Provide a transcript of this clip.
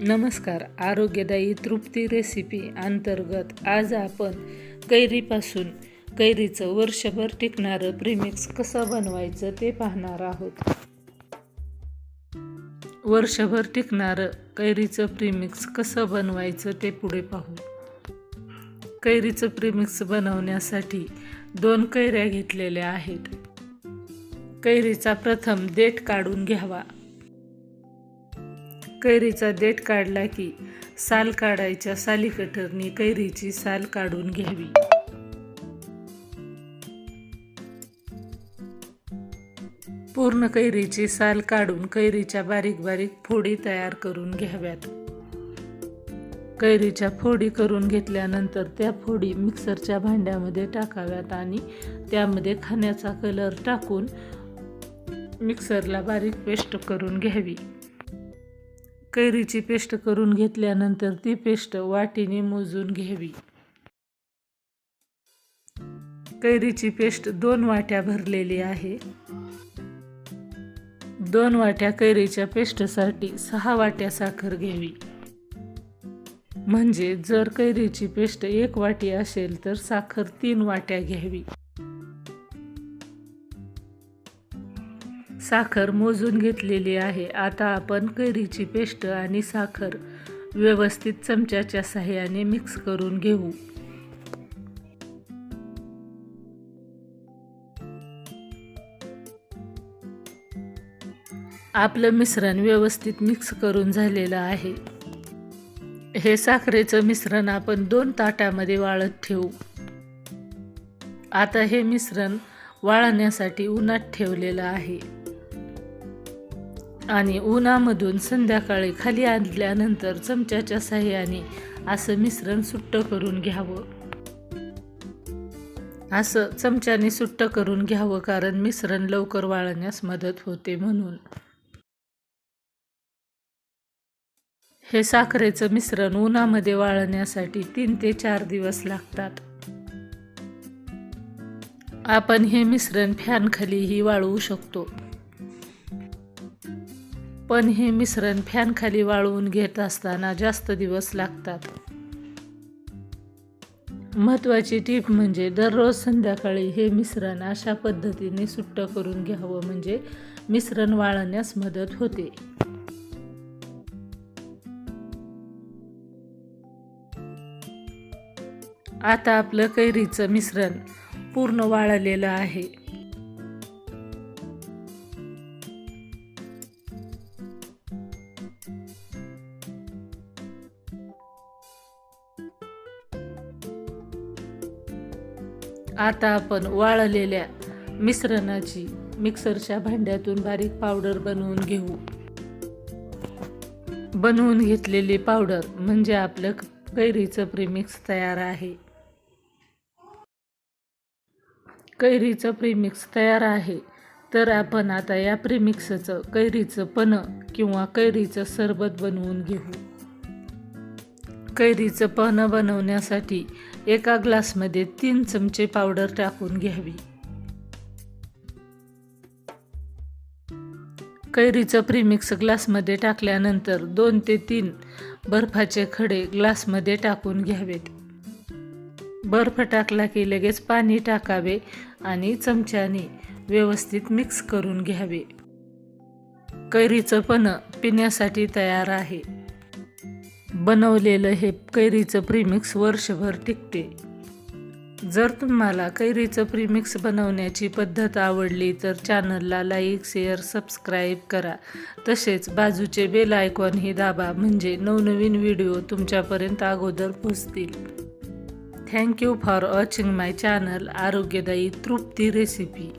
नमस्कार आरोग्यदायी तृप्ती रेसिपी अंतर्गत आज आपण कैरीपासून कैरीचं वर्षभर टिकणारं प्रीमिक्स कसं बनवायचं ते पाहणार आहोत. वर्षभर टिकणारं कैरीचं प्रीमिक्स कसं बनवायचं ते पुढे पाहू. कैरीचं प्रीमिक्स बनवण्यासाठी दोन कैऱ्या घेतलेल्या आहेत. कैरीचा प्रथम देठ काढून घ्यावा. कैरीचा देठ काढला की साल काढायच्या सालीकटरनी कैरीची साल काढून घ्यावी. पूर्ण कैरीची साल काढून कैरीच्या बारीक बारीक फोडी तयार करून घ्याव्यात. कैरीच्या फोडी करून घेतल्यानंतर त्या फोडी मिक्सरच्या भांड्यामध्ये टाकाव्यात आणि त्यामध्ये खाण्याचा कलर टाकून मिक्सरला बारीक पेस्ट करून घ्यावी. कैरीची पेस्ट करून घेतल्यानंतर ती पेस्ट वाटीने मोजून घ्यावी. कैरीची पेस्ट दोन वाट्या भरलेली आहे. दोन वाट्या कैरीच्या पेस्टसाठी सहा वाट्या साखर घ्यावी. म्हणजे जर कैरीची पेस्ट एक वाटी असेल तर साखर तीन वाट्या घ्यावी. साखर मोजून घेतलेली आहे. आता आपण कैरीची पेस्ट आणि साखर व्यवस्थित चमच्याच्या साह्याने मिक्स करून घेऊ. आपलं मिश्रण व्यवस्थित मिक्स करून झालेलं आहे. हे साखरेचं मिश्रण आपण दोन ताटामध्ये वाळत ठेवू. आता हे मिश्रण वाळण्यासाठी उन्हात ठेवलेलं आहे. आणि उन्हामधून संध्याकाळी खाली आणल्यानंतर चमच्याच्या साह्याने असं मिश्रण सुट्ट करून घ्यावं. असं चमच्याने सुट्ट करून घ्यावं कारण मिश्रण लवकर वाळण्यास मदत होते म्हणून. हे साखरेचं मिश्रण उन्हामध्ये वाळण्यासाठी तीन ते चार दिवस लागतात. आपण हे मिश्रण फॅनखालीही वाळवू शकतो. पण हे मिश्रण फॅनखाली वाळवून घेत असताना जास्त दिवस लागतात. महत्त्वाची टीप म्हणजे दररोज संध्याकाळी हे मिश्रण अशा पद्धतीने सुट्ट करून घ्यावं म्हणजे मिश्रण वाळण्यास मदत होते. आता आपलं कैरीचं मिश्रण पूर्ण वाळलेलं आहे. आता आपण वाळलेल्या मिश्रणाची मिक्सरच्या भांड्यातून बारीक पावडर बनवून घेऊ. बनवून घेतलेली पावडर म्हणजे आपलं कैरीचं प्रीमिक्स तयार आहे. कैरीचं प्रीमिक्स तयार आहे. तर आपण आता या प्रीमिक्सचं कैरीचं पन किंवा कैरीचं सरबत बनवून घेऊ. कैरीचं पन बनवण्यासाठी एका ग्लासमध्ये तीन चमचे पावडर टाकून घ्यावी. कैरीचं प्रीमिक्स ग्लासमध्ये टाकल्यानंतर दोन ते तीन बर्फाचे खडे ग्लासमध्ये टाकून घ्यावेत. बर्फ टाकला की लगेच पाणी टाकावे आणि चमच्याने व्यवस्थित मिक्स करून घ्यावे. कैरीचं पण पिण्यासाठी तयार आहे. बनवलेलं हे कैरीचं प्रीमिक्स वर्षभर टिकते. जर तुम्हाला कैरीचं प्रीमिक्स बनवण्याची पद्धत आवडली तर चॅनलला लाईक शेअर सबस्क्राईब करा. तसेच बाजूचे बेल आयकॉनही दाबा म्हणजे नवनवीन व्हिडिओ तुमच्यापर्यंत अगोदर पोचतील thank you for watching my channel आरोग्यदायी तृप्ती रेसिपी